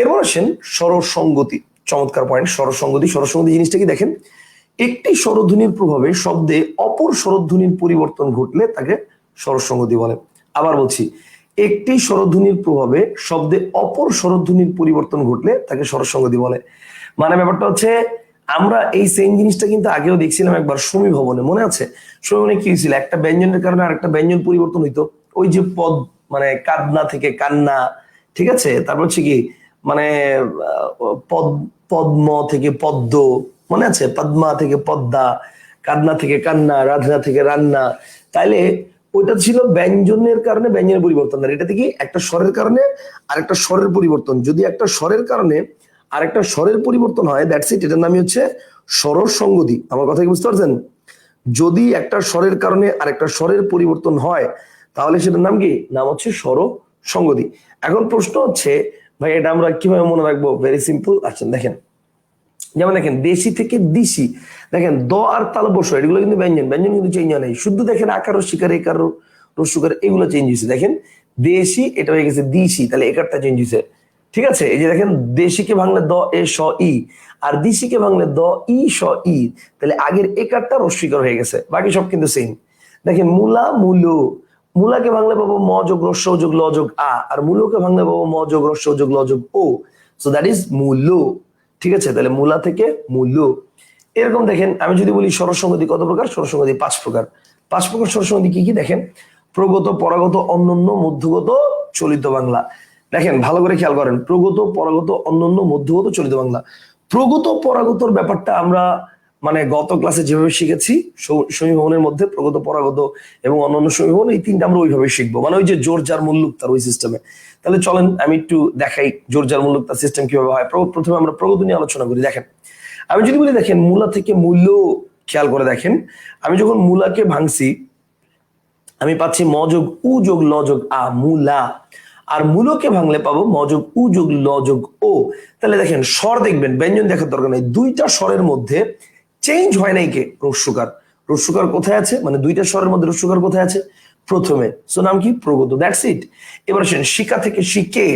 এরপর আসেন স্বরসঙ্গতি, চমৎকার পয়েন্ট স্বরসঙ্গতি স্বরসঙ্গতি জিনিসটা কি দেখেন? একটি স্বরধ্বনির প্রভাবে শব্দে অপর স্বরধ্বনির পরিবর্তন ঘটলে তাকে স্বরসঙ্গতি বলে। আবার বলছি, একটি স্বরধ্বনির প্রভাবে শব্দে অপর স্বরধ্বনির পরিবর্তন ঘটলে তাকে স্বরসঙ্গতি বলে। মানে ব্যাপারটা হচ্ছে, আমরা এই সেম জিনিসটা কিন্তু আগেও দেখছিলাম একবার সমী ভবনে, মনে আছে? সমী ভবনে কি হয়েছিল? একটা ব্যঞ্জনের কারণে আরেকটা ব্যঞ্জন পরিবর্তন হইতো। ওই যে পদ মানে কাদনা থেকে কান্না, ঠিক আছে? তারপর হচ্ছে কি মানে পদ্ম থেকে পদ্ম, মনে আছে? পদ্মা থেকে পদ্মা, কান্না থেকে কান্না রাধনা থেকে রান্না। তাইলে ওইটা ছিল ব্যঞ্জনের কারণে ব্যঞ্জনের পরিবর্তন। আর এটা থেকে একটা স্বরের কারণে আর একটা স্বরের পরিবর্তন। যদি একটা স্বরের কারণে আরেকটা স্বরের পরিবর্তন হয় দ্যাটস ইট এটার নামই হচ্ছে স্বর সঙ্গতি। আমার কথা কি বুঝতে পারছেন? যদি একটা স্বরের কারণে আর একটা স্বরের পরিবর্তন হয়, তাহলে সেটার নাম কি? নাম হচ্ছে স্বর সঙ্গতি এখন প্রশ্ন হচ্ছে ভাই, এটা আমরা কীভাবে মনে রাখব? ভেরি সিম্পল আচ্ছা দেখেন। যেমন দেখেন, দেশি থেকে দিশি। দেখেন, দ আর তাল বসো এগুলো কিন্তু ব্যঞ্জন। ব্যঞ্জন কিন্তু চেঞ্জ হয় নাই। শুধু দেখেন, আকার শিকার একার রসুকার এগুলো চেঞ্জ হয়েছে। দেখেন, দেশি, এটা হয়ে গেছে দিশি। তাহলে একারটা চেঞ্জ হয়েছে। ঠিক আছে? এই যে দেখেন, দেশিকে ভাঙলে দ, এ, স, ই। আর দিশিকে ভাঙলে দ, ই, স, ই। তাহলে আগের একারটা রস্বীকার হয়ে গেছে। বাকি সব কিন্তু সেম দেখেন মূলা মূলো মূলাকে ভাঙলে পাবো ম যোগ রস্য যোগ ল যোগ আ, আর মূলকে ভাঙলে পাবো ম যোগ রস্য যোগ ল যোগ ও সো দ্যাট ইজ মূল্য ঠিক আছে? তাহলে মূলা থেকে মূল্য এরকম দেখেন, আমি যদি বলি সরসংগতি কত প্রকার? সরসংগতি পাঁচ প্রকার। পাঁচ প্রকার সরসংগতি কি কি দেখেন? প্রগত, পরাগত অন্যান্য মধ্যগত, চলিত বাংলা। দেখেন, ভালো করে খেয়াল করেন। প্রগত, পরাগত অন্যান্য মধ্যগত, চলিত বাংলা। প্রগত, পরাগতর ব্যাপারটা আমরা মানে গত ক্লাসে যেভাবে শিখেছি সমীভবনের মধ্যে প্রগত, পরাগত এবং অন্যান্য সমীভবন এই তিনটা আমরা ওইভাবে শিখব। মানে ওই যে জোর যার মুল্লুক তার ওই সিস্টেমে তাহলে চলেন আমি একটু দেখাই জোর যার মুল্লুক তার সিস্টেম কীভাবে হয়। প্র- প্রথমে আমরা প্রগত নিয়ে আলোচনা করি, দেখেন। আমি যদি বলি, দেখেন, মূলা থেকে মূল্য খেয়াল করে দেখেন। আমি যখন মূলাকে ভাঙছি, আমি পাচ্ছি ম যোগ উ যোগ ল যোগ আ, মূলা। আর মূলকে ভাঙলে পাবো ম যোগ উ যোগ ল যোগ ও। তাহলে দেখেন, স্বর দেখবেন, ব্যঞ্জন দেখার দরকার নেই। দুইটা স্বরের মধ্যে চেঞ্জ হয় নাই কে? রস্যকার রস্যকার কোথায় আছে? মানে দুইটা স্বরের মধ্যে রস্যকার কোথায় আছে? প্রথমে। সো নাম কি? প্রগত। দ্যাটস ইট এবার আসেন, শিকা থেকে শিখে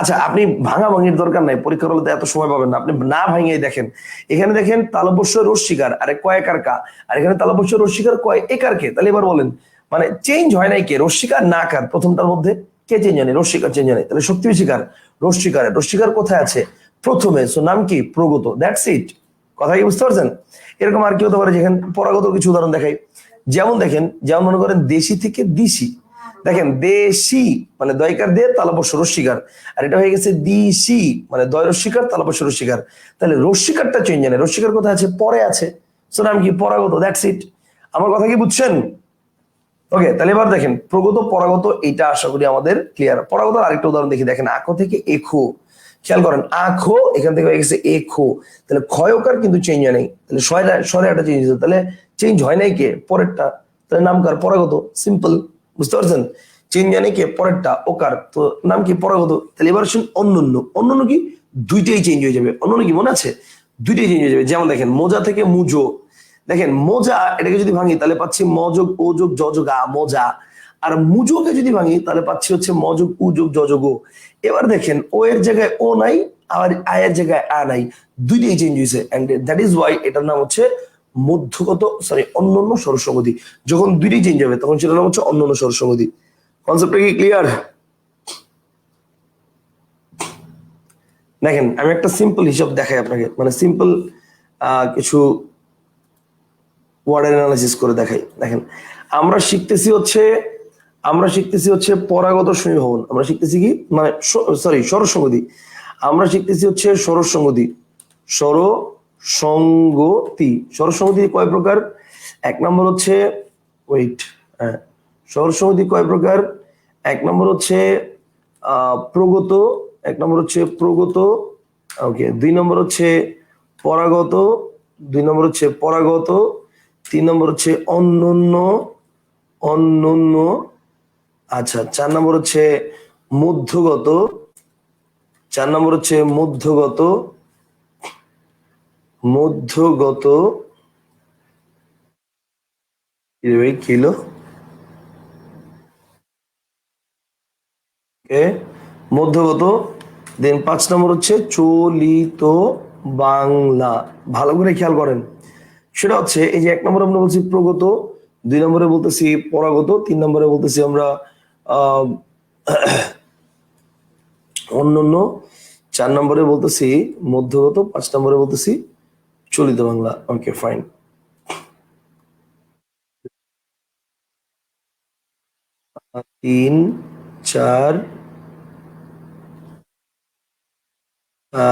আচ্ছা আপনি ভাঙা ভাঙির দরকার নাই পরীক্ষার হলে এত সময় পাবেন না। আপনি না ভাঙিয়ে দেখেন। এখানে দেখেন, তালবস্য রস্বীকার আরে কয়েকার কা। আর এখানে তালবস্য রস্বীকার কয় একার কে? তাহলে এবার বলেন মানে চেঞ্জ হয় নাই কে? রস্বীকার না কার? প্রথমটার মধ্যে কে চেঞ্জ হয়নি রস্বীকার চেঞ্জ হয়নি তাহলে শক্তি শিকার। রস্বীকার রস্বীকার কোথায় আছে? প্রথমে। সো নাম কি? প্রগত। দ্যাটস ইট কথা কি বুঝতে পারছেন? এরকম আর কি হতে পারে যেখানে পরাগত কিছু উদাহরণ দেখাই। যেমন দেখেন, যেমন মনে করেন দেশি থেকে দিশি। দেখেন, দেশি মানে দয়কার দিয়ে তালবস্য রস্বীকার আর এটা হয়ে গেছে দিশি মানে দয় রস্বীকার তালবস্য রস্বীকার তাহলে রস্বীকারটা চেঞ্জ জানে রস্বীকার কোথায় আছে? পরে আছে। সো নাম কি? পরাগত দ্যাটস ইট আমার কথা কি বুঝছেন? ওকে তাহলে এবার দেখেন, প্রগত, পরাগত এটা আশা করি আমাদের ক্লিয়ার পরাগত আরেকটা উদাহরণ দেখি। দেখেন আখো থেকে এখো খেয়াল করেন আখো এখান থেকে হয়ে গেছে এখো তাহলে ক্ষয়কার কিন্তু চেঞ্জ হয় নাই। তাহলে স্বরে একটা চেঞ্জ হয়েছে। তাহলে চেঞ্জ হয় নাই কে? পরেরটা। তাহলে নামকার পরাগত। সিম্পল বুঝতে পারছেন? চেঞ্জ হয় নাই কে? পরেরটা। ওকার। তো নাম কি? পরাগত। তাহলে এবার আসুন অন্যান্য। অন্যান্য কি? দুইটাই চেঞ্জ হয়ে যাবে। অন্যান্য কি মনে আছে? দুইটাই চেঞ্জ হয়ে যাবে। যেমন দেখেন, মোজা থেকে মুজো। দেখেন, মোজা এটাকে যদি ভাঙি, তাহলে পাচ্ছি মযোগ ও যোগ যযোগ আ, মোজা। আর মুজোকে যদি ভাঙি, তাহলে পাচ্ছি হচ্ছে মযোগ উ যোগ যযোগ ও। এবার দেখেন, ও এর জায়গায় ও নাই আর আয়ের জায়গায় আ নাই। দুইটাই চেঞ্জ হয়েছে এন্ড দ্যাট ইজ ওয়াই এটার নাম হচ্ছে মধ্যগত সরি অন্যান্য সরসঙ্গতি যখন দুইটাই চেঞ্জ হবে, তখন সেটার নাম হচ্ছে অন্যান্য সরসঙ্গতি কনসেপ্টটা কি ক্লিয়ার দেখেন, আমি একটা সিম্পল হিসাব দেখাই আপনাকে মানে সিম্পল কিছু ওয়ার্ড অ্যানালাইসিস করে দেখাই। দেখেন, আমরা শিখতেছি হচ্ছে আমরা শিখতেছি হচ্ছে পরাগত সমীভবন। আমরা শিখতেছি কি? মানে সরি সরসঙ্গতি আমরা শিখতেছি হচ্ছে সরসঙ্গতি সরসঙ্গতি সরসঙ্গতি কয় প্রকার? এক নম্বর হচ্ছে ওয়েট হ্যাঁ সরসঙ্গতি কয় প্রকার? এক নম্বর হচ্ছে প্রগত। এক নম্বর হচ্ছে প্রগত। ওকে, দুই নম্বর হচ্ছে পরাগত। দুই নম্বর হচ্ছে পরাগত। তিন নম্বর হচ্ছে অন্যান্য অন্যান্য আচ্ছা চার নম্বর হচ্ছে মধ্যগত, চার নম্বর হচ্ছে মধ্যগত মধ্যগত, কিলো মধ্যগত, দেন পাঁচ নম্বর হচ্ছে চলিত বাংলা, ভালো করে খেয়াল করেন। সেটা হচ্ছে এই যে এক নম্বরে আমরা বলছি প্রগত, দুই নম্বরে বলতেছি পরাগত, তিন নম্বরে বলতেছি আমরা অন্যান্য চার নম্বরে বলতেছি, মধ্যগত পাঁচ নম্বরে বলতেছি, চলিত বাংলা। ওকে ফাইন তিন, চার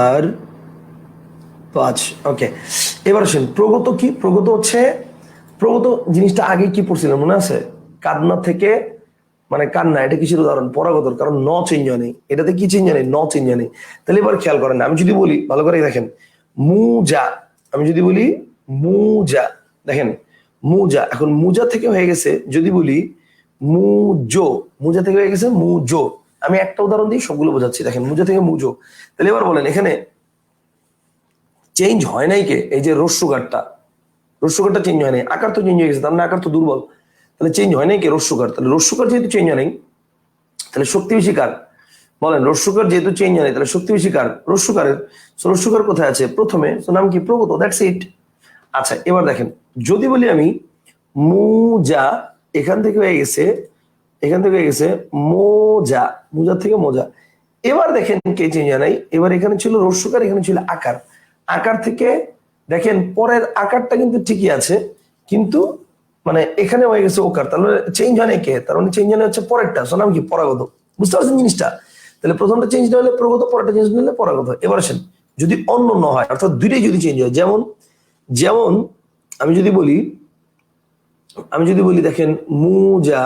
আর পাঁচ। ওকে এবার আসেন, প্রগত কি? প্রগত হচ্ছে, প্রগত জিনিসটা আগে কি পড়ছিলাম মনে আছে? কান্না থেকে মানে কান্না, এটা কিসের উদাহরণ? পরাগতর, কারণ ন হয় নেই। এটাতে কি হয় নেই? ন হয় নেই। তাহলে এবার খেয়াল করেন, আমি যদি বলি, ভালো করে দেখেন, মুজা, আমি যদি বলি মুজা, দেখেন, মুজা, এখন মুজা থেকে হয়ে গেছে, যদি বলি মুজো, মুজা থেকে হয়ে গেছে মুজো। আমি একটা উদাহরণ দিই সবগুলো বোঝাচ্ছি, দেখেন, মুজা থেকে মুজো। তাহলে এবার বলেন, এখানে চেঞ্জ হয় নাই কে? এই যে রস্যুগারটা রস্যুগারটা চেঞ্জ হয় নাই, আকার তো চেঞ্জ হয়ে গেছে, তার মানে আকার তো দুর্বল। তাহলে চেঞ্জ হয় নাই কে? রস্যুগার তাহলে রস্যুগার যেহেতু চেঞ্জ হয় নাই তাহলে শক্তি বেশি কার? বলেন রস্যুকার যেহেতু চেঞ্জ হয় তাহলে শক্তি বেশি কার? রস্যুকারের So, রস্যুকার কোথায় আছে? প্রথমে নাম কি? প্রগত দ্যাটস ইট আচ্ছা এবার দেখেন যদি বলি আমি মুজা এখান থেকে হয়ে গেছে এখান থেকে হয়ে গেছে মোজা মোজা থেকে মোজা। এবার দেখেন কে চেঞ্জ নাই? এবার এখানে ছিল রস্যুকার এখানে ছিল আকার। আকার থেকে দেখেন পরের আকারটা কিন্তু ঠিকই আছে কিন্তু মানে এখানে হয়ে গেছে ওকার। তার মানে চেঞ্জ হয় কে? তার মানে চেঞ্জ হয় হচ্ছে পরেরটা। সো নাম কি? পরাগত। বুঝতে পারছেন জিনিসটা? তাহলে প্রথমটা চেঞ্জ না হলে প্রগত, পরেরটা চেঞ্জ না হলে পরাগত। এবার আসেন, যদি অন্য অন্য হয়, অর্থাৎ দুইটাই যদি চেঞ্জ হয়, যেমন যেমন আমি যদি বলি, আমি যদি বলি দেখেন মুজা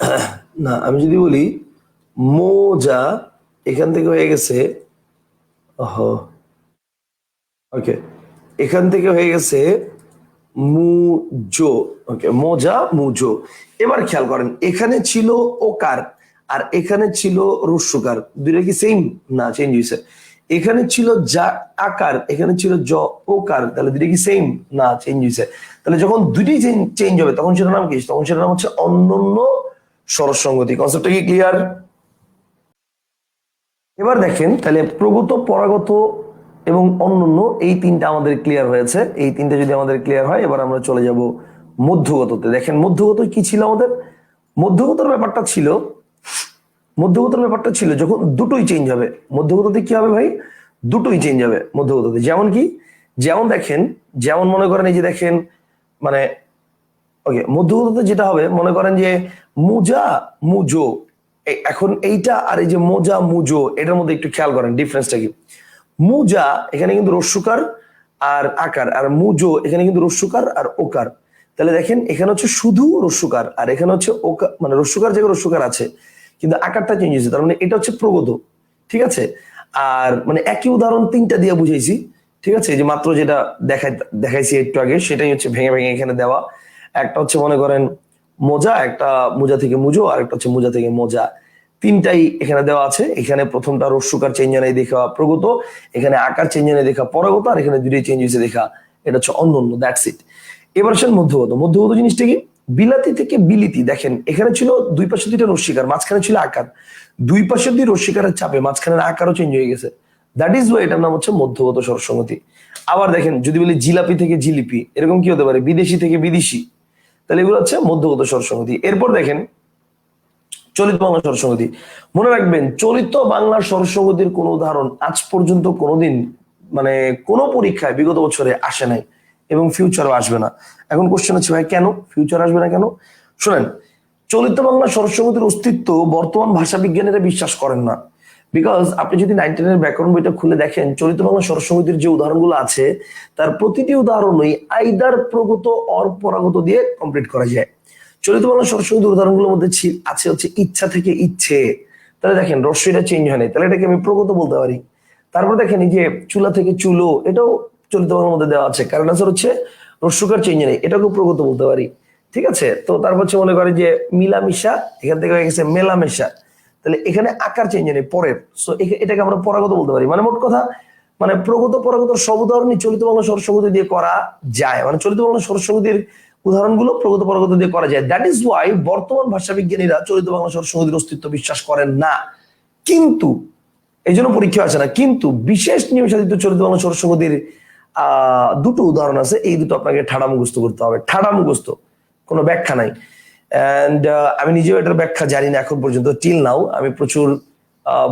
না, আমি যদি বলি মোজা এখান থেকে হয়ে গেছে ওকে এখান থেকে হয়ে গেছে মুজো। ওকে মোজা, মুজো। এবার খেয়াল করেন, এখানে ছিল ওকার আর এখানে ছিল রস্যকার দুইটা কি সেম না চেঞ্জ হয়েছে। এখানে ছিল যা আকার এখানে ছিল জ ওকার তাহলে দুইটা কি সেম না চেঞ্জ হয়েছে। তাহলে যখন দুটি চেঞ্জ হবে, তখন সেটার নাম কি? তখন সেটার নাম হচ্ছে অন্যান্য সরসঙ্গতি কনসেপ্টটা কি ক্লিয়ার এবার দেখেন, তাহলে প্রগত পরাগত এবং অন্যান্য এই তিনটা আমাদের ক্লিয়ার হয়েছে। এই তিনটা যদি আমাদের ক্লিয়ার হয়, এবার আমরা চলে যাব মধ্যগততে। দেখেন, মধ্যগত কি ছিল আমাদের? মধ্যগতর ব্যাপারটা ছিল, মধ্যগতর ব্যাপারটা ছিল যখন দুটোই চেঞ্জ হবে, মধ্যগততে কি হবে ভাই? দুটোই চেঞ্জ হবে মধ্যগততে। যেমন কি? যেমন দেখেন, যেমন মনে করেন এই যে দেখেন মানে ওকে মধ্যগততে যেটা হবে, মনে করেন যে মুজা মুজো এখন এইটা আর এই যে মোজা মুজো, এটার মধ্যে একটু খেয়াল করেন ডিফারেন্সটা কি? মুজা, এখানে কিন্তু রস্যুকার আর আকার, আর মুজো, এখানে কিন্তু রস্যুকার আর ওকার। তাহলে দেখেন, এখানে হচ্ছে শুধু রস্যুকার আর এখানে হচ্ছে ওকার মানে রস্যুকার জায়গায় রস্যুকার আছে, কিন্তু আকারটা চেঞ্জ হয়েছে, তার মানে এটা হচ্ছে প্রগত, ঠিক আছে? আর মানে একই উদাহরণ তিনটা দিয়ে বুঝাইছি, ঠিক আছে? যে মাত্র যেটা দেখাই, দেখাইছি একটু আগে, সেটাই হচ্ছে ভেঙে ভেঙে এখানে দেওয়া। একটা হচ্ছে মনে করেন মোজা, একটা মোজা থেকে মুজো, আর একটা হচ্ছে মোজা থেকে মোজা। তিনটাই এখানে দেওয়া আছে। এখানে প্রথমটা রস্যুকার চেঞ্জ নাই দেখা প্রগত। এখানে আকার চেঞ্জ নাই দেখা পরাগত। আর এখানে দুটোই চেঞ্জ হয়েছে দেখা এটা হচ্ছে অন্য অন্য দ্যাটস ইট এবার আসেন মধ্যগত। মধ্যগত জিনিসটা কি? বিলাতি থেকে বিলিতি, দেখেন, এখানে ছিল দুই পাশে দুইটা রশ্মিকার মাঝখানে ছিল আকার। দুই পাশের দুই রশ্মিকারের চাপে মাঝখানের আকারও চেঞ্জ হয়ে গেছে। দ্যাট ইজ ওয়াই এটার নাম হচ্ছে মধ্যগত সরসঙ্গতি আবার দেখেন, যদি বলি জিলাপি থেকে জিলিপি, এরকম কি হতে পারে? বিদেশি থেকে বিদেশি। তাহলে এগুলো হচ্ছে মধ্যগত সরসঙ্গতি এরপর দেখেন চলিত বাংলা স্বরসঙ্গতি। মনে রাখবেন, চলিত বাংলা স্বরসঙ্গতির কোন উদাহরণ আজ পর্যন্ত কোনোদিন মানে কোন পরীক্ষায় বিগত বছরে আসে নাই এবং ফিউচারও আসবে না। এখন কোশ্চেন হচ্ছে, ভাই, কেন? ফিউচার আসবে না কেন? শোনেন, চলিত বাংলা স্বরসঙ্গতির অস্তিত্ব বর্তমান ভাষা বিজ্ঞানীরা বিশ্বাস করেন না। বিকজ আপনি যদি নাইনটিনের ব্যাকরণ বইটা খুলে দেখেন, চলিত বাংলা স্বরসঙ্গতির যে উদাহরণগুলো আছে, তার প্রতিটি উদাহরণই আইদার প্রগত অর পরাগত দিয়ে কমপ্লিট করা যায়। চলিত বাংলা সরস্বতী উদাহরণগুলোর মধ্যে আছে হচ্ছে ইচ্ছা থেকে ইচ্ছে। তাহলে দেখেন, রশ্মিটা চেঞ্জ হয় নাই। তাহলে এটাকে আমি প্রগত বলতে পারি। তারপর দেখেন এই যে চুলা থেকে চুলো, এটাও চলিত বাংলার মধ্যে দেওয়া আছে। কারণ আনসার হচ্ছে রস্যকার চেঞ্জ নেই। এটাকেও প্রগত বলতে পারি। ঠিক আছে? তো তারপর হচ্ছে মনে করেন যে মিলামিশা, এখান থেকে হয়ে গেছে মেলামেশা। তাহলে এখানে আকার চেঞ্জ নেই, পরের। সো এটাকে আমরা পরাগত বলতে পারি। মানে মোট কথা মানে প্রগত পরাগত সব উদাহরণই চলিত বাংলা সরস্বতী দিয়ে করা যায়। মানে চলিত বাংলা সরস্বতীর উদাহরণগুলো প্রগত পরাগত দিয়ে করা যায়। দ্যাট ইজ ওয়াই বর্তমান ভাষা বিজ্ঞানীরা চলিত বাংলা সরস্বতীর অস্তিত্ব বিশ্বাস করেন না। কিন্তু এই জন্য পরীক্ষা আছে না, কিন্তু বিশেষ নিয়ম সাধিত চলিত বাংলা আহ দুটো উদাহরণ আছে। এই দুটো আপনাকে ঠাডা মুখস্থ করতে হবে। ঠাডা মুখস্থ, কোনো ব্যাখ্যা নাই। অ্যান্ড আমি নিজেও এটার ব্যাখ্যা জানি না এখন পর্যন্ত টিল নাও আমি প্রচুর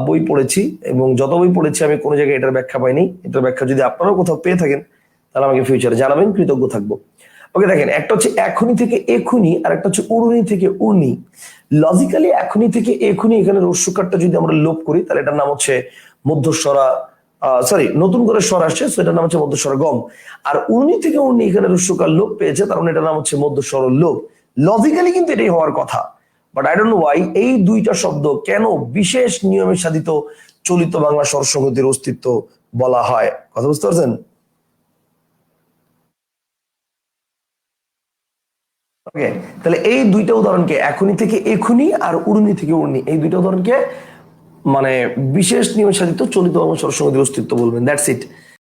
বই পড়েছি এবং যত বই পড়েছি আমি কোনো জায়গায় এটার ব্যাখ্যা পাইনি। এটার ব্যাখ্যা যদি আপনারাও কোথাও পেয়ে থাকেন, তাহলে আমাকে ফিউচারে জানাবেন, কৃতজ্ঞ থাকব। ওকে দেখেন, একটা হচ্ছে এখনই থেকে এখুনি, আর একটা হচ্ছে উড়ুনি থেকে উর্নি লজিক্যালি এখনই থেকে এখুনি এখানে রস্যকারটা যদি আমরা লোপ করি, তাহলে এটার নাম হচ্ছে মধ্যস্বরা সরি নতুন করে স্বর আসছে এটার নাম হচ্ছে মধ্যস্বর গম। আর উনি থেকে উনি এখানে রস্যকার লোপ পেয়েছে, তার মানে এটার নাম হচ্ছে মধ্যস্বর লোপ। লজিক্যালি কিন্তু এটাই হওয়ার কথা। বাট আই ডোন্ট ওয়াই এই দুইটা শব্দ কেন বিশেষ নিয়মে সাধিত চলিত বাংলা স্বরসংগতির অস্তিত্ব বলা হয়? কথা বুঝতে পারছেন? ওকে তাহলে এই দুইটা উদাহরণকে এখনই থেকে এখনই আর উড়নি থেকে উড়নি, এই দুইটা উদাহরণকে মানে বিশেষ নিয়মে সাধিত চলিত অবসর সঙ্গে অস্তিত্ব বলবেন দ্যাটস ইট